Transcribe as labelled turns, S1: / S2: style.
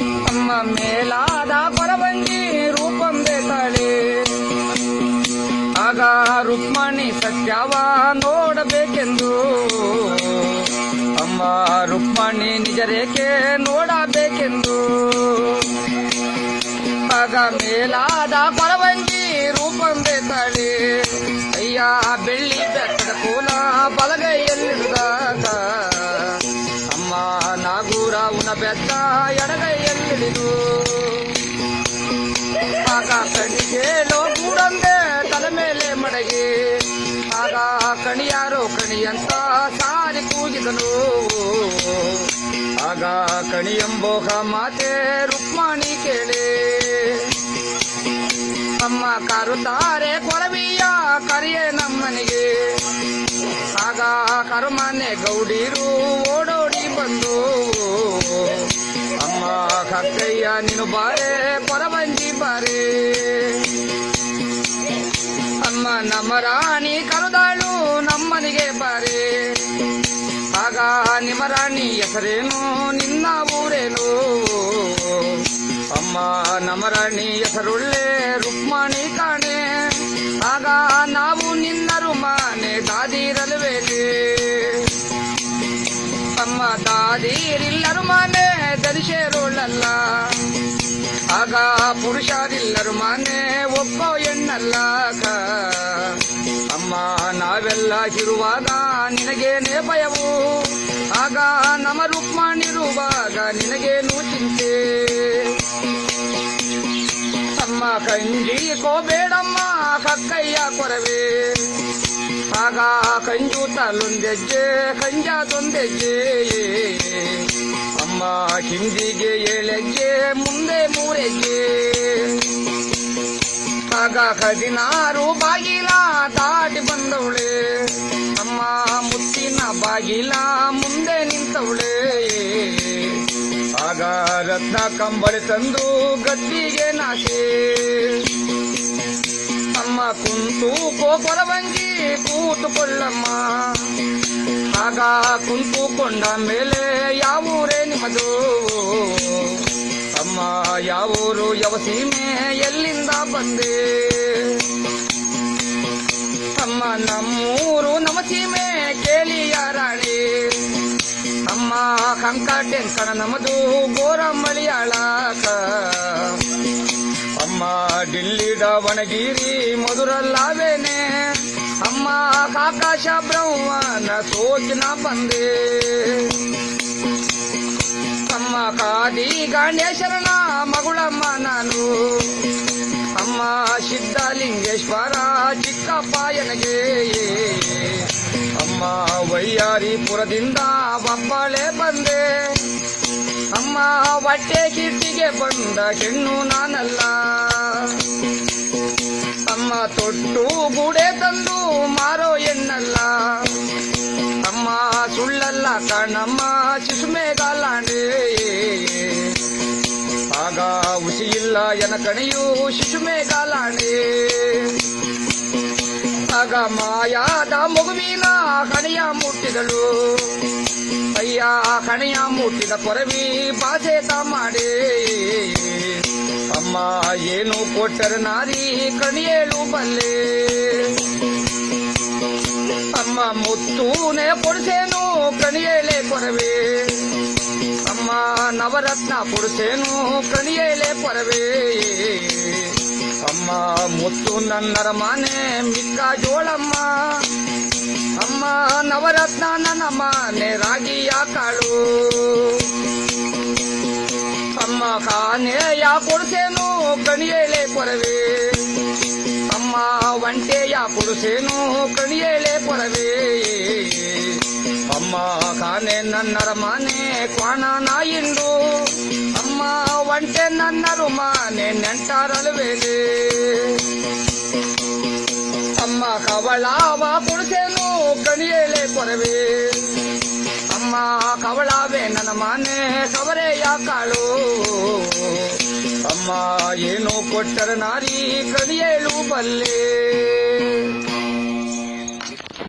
S1: ಅಮ್ಮ ಮೇಲಾದ ಪರವಂಗಿ ರೂಪಂದೆ ತಾಳೆ ಆಗ ರುಕ್ಮಣಿ ಸತ್ಯವ ನೋಡಬೇಕೆಂದು. ಅಮ್ಮ ರುಕ್ಮಣಿ ನಿಜರೇಕೆ ನೋಡಬೇಕೆಂದು. ಆಗ ಮೇಲಾದ ಪರವಂಗಿ ರೂಪಂದೆ ತಾಳೆ ಅಯ್ಯ ಬೆಳ್ಳಿ ಬೆಟ್ಟದ ಕೋಲ ಬಲಗೈಯಲ್ಲಿರುವಾಗ ಬೆತ್ತ ಎಡಗೈಯಲ್ಲಿಳಿದು ಆಗ ಕಣಿಗೆ ಕೂಡಂದೆ ತಲೆ ಮೇಲೆ ಮಡಗಿ. ಆಗ ಕಣಿಯಾರೋ ಕಣಿಯಂತ ಸಾರಿ ಕೂಗಿದನು. ಆಗ ಕಣಿಯಂಬೋಗ ಮಾತೆ ರುಕ್ಮಾಣಿ ಕೇಳೆ. ಅಮ್ಮ ಕರುತ್ತಾರೆ ಕೊರವಿಯ ಕರಿಯೇ ನಮ್ಮನಿಗೆ. ಆಗ ಕರುಮಾನೆ ಗೌಡಿರು ಬಂದು. ಅಮ್ಮ ಕಕ್ಕಯ್ಯ, ನೀನು ಬಾರೆ, ಪರಮಂಜಿ ಬಾರೆ. ಅಮ್ಮ ನಮ್ಮ ರಾಣಿ ಕರುದಾಳು ನಮ್ಮನಿಗೆ ಬಾರೆ. ಆಗ ನಿಮ್ಮ ರಾಣಿ ಹೆಸರೇನು, ನಿನ್ನ ಊರೇನು? ಅಮ್ಮ ನಮ್ಮ ರಾಣಿ ಹೆಸರುಳ್ಳೆ ರುಕ್ಮಾಣಿ ಕಾಣೆ. ಆಗ ನಾವು ನಿನ್ನ ಧರಿಸೇರೋಳಲ್ಲ ಆಗ ಪುರುಷರಿಲ್ಲರು ಮಾನೆ ಒಬ್ಬ ಹೆಣ್ಣಲ್ಲ ಅಮ್ಮ, ನಾವೆಲ್ಲ ಇರುವಾಗ ನಿನಗೇನೆ ಭಯವು? ಆಗ ನಮ್ಮ ರುಕ್ಮಾಣಿರುವಾಗ ನಿನಗೇನು ಚಿಂತೆ? ಅಮ್ಮ ಕಂಜಿ ಕೋಬೇಡಮ್ಮ ಕಕ್ಕಯ್ಯ ಕೊರವೆ? ಆಗ ಕಂಜು ತಲ್ಲೊಂದೆಜ್ಜೆ ಕಂಜದೊಂದೆಜ್ಜೆ ಅಮ್ಮ ಹಿಂದಿಗೆ ಏಳೆಜ್ಜೆ ಮುಂದೆ ಮೂರೆಜ್ಜೆ. ಆಗ ಹದಿನಾರು ಬಾಗಿಲ ದಾಟಿ ಬಂದವಳೆ. ಅಮ್ಮ ಮುತ್ತಿನ ಬಾಗಿಲ ಮುಂದೆ ನಿಂತವಳೆ. ಆಗ ರತ್ನ ಕಂಬಳಿ ತಂದು ಗದ್ದಿಗೆ ನಾಶೆ. ಕುಂತು ಕೋಪರವಂಗಿ ಕೂತುಕೊಳ್ಳಮ್ಮ ಆಗ ಕುಂತುಕೊಂಡ ಮೇಲೆ ಯಾವೂರೇ ನಿಮ್ಮದು? ಅಮ್ಮ, ಯಾವೂರು ಯಾವ ಸೀಮೆ ಎಲ್ಲಿಂದ ಬಂದೆ? ಅಮ್ಮ, ನಮ್ಮೂರು ನಮ್ಮ ಸೀಮೆ ಕೇಳಿ ಯಾರಾಣಿ? ಅಮ್ಮ ಕಂಕಟೆಂಕಣ ನಮ್ಮದು ಗೋರ ಅಮ್ಮ ಡಿಲ್ಲಿ ದಾವಣಗಿರಿ ಮಧುರಲ್ಲಾವೇನೆ. ಅಮ್ಮ ಕಾಕಾಶ ಬ್ರಹ್ಮನ ಸೋಚಿನ ಬಂದೆ. ಅಮ್ಮ ಕಾದಿ ಗಾಂಡೇಶ್ವರನ ಮಗುಳಮ್ಮ ನಾನು ಅಮ್ಮ ಸಿದ್ಧಲಿಂಗೇಶ್ವರ ಎನಗೆ ಅಮ್ಮ ವೈಯಾರಿಪುರದಿಂದ ಬಪ್ಪಳೆ ಬಂದೆ. ಅಮ್ಮ ಹೊಟ್ಟೆ ಕಿಟ್ಟಿಗೆ ಬಂದ ಹೆಣ್ಣು ನಾನಲ್ಲ. ಅಮ್ಮ ತೊಟ್ಟು ಗೂಡೆ ತಂದು ಮಾರೋ ಎನ್ನಲ್ಲ ಅಮ್ಮ ಸುಳ್ಳಲ್ಲ ಕಣಮ್ಮ ಶಿಶುಮೇಗಾಲಾಂಡೆ ಆಗ ಉಸಿಯಿಲ್ಲ ಎನ ಕಣಿಯು ಶಿಶುಮೇಗಾಲಾಂಡೆ ಆಗ ಮಾಯಾದ ಮಗುವಿನ ಕಣಿಯ ಮುಟ್ಟಿದಳು. ಅಯ್ಯ ಕಣಿಯ ಮುಟ್ಟಿದ ಕೊರವಿ ಬಾಧೆ ಮಾಡಿ. ಅಮ್ಮ, ಏನು ಕೊಟ್ಟರೆ ನಾರಿ ಕಣಿಯೇಳು ಬಲ್ಲೆ. ಅಮ್ಮ, ಮುತ್ತೂನೆ ಕೊಡಿಸೇನು ಕಣಿಯೇಳೆ ಕೊರವೆ ಅಮ್ಮ, ನವರತ್ನ ಕೊಡಿಸೇನು ಕಣಿಯೇಳೆ ಕೊರವೆ ಅಮ್ಮ, ಮುತ್ತು ನನ್ನರ ಮನೆ ಮಿಕ್ಕ ಜೋಳಮ್ಮ. ನವರತ್ನ ನನ್ನ ಮಾನೆ ರಾಗಿಯ ಕಾಳು ಅಮ್ಮ ಕಾನೆಯ ಕೊಡಿಸೇನು ಕಣಿಯೇಲೆ ಕೊರವೆ ಅಮ್ಮ ಒಂಟೆಯ ಕೊಡಿಸೇನು ಕಣಿಯೇಳೆ ಕೊರವೆ ಅಮ್ಮ ಕಾನೆ ನನ್ನರ ಮಾನೆ ಕ್ವಾಣ ನಾಯಿಂದು ಅಮ್ಮ ಒಂಟೆ ನನ್ನರು ಮಾನೆ ನೆಂಟರಲ್ವೇಲೆ ಅಮ್ಮ ಕವಳಾವ ಕೊಡಿಸೇನು ಕಣಿಯಲೇ ಕೊರವೆ. ಅಮ್ಮ ಕವಳಾವೆ ನನ್ನ ಮಾನೆ ಕವರೆಯ ಕಾಳು ಅಮ್ಮ, ಏನು ಕೊಟ್ಟರ ನಾರಿ ಕಡಿಯೇಳು ಬಲ್ಲೆ.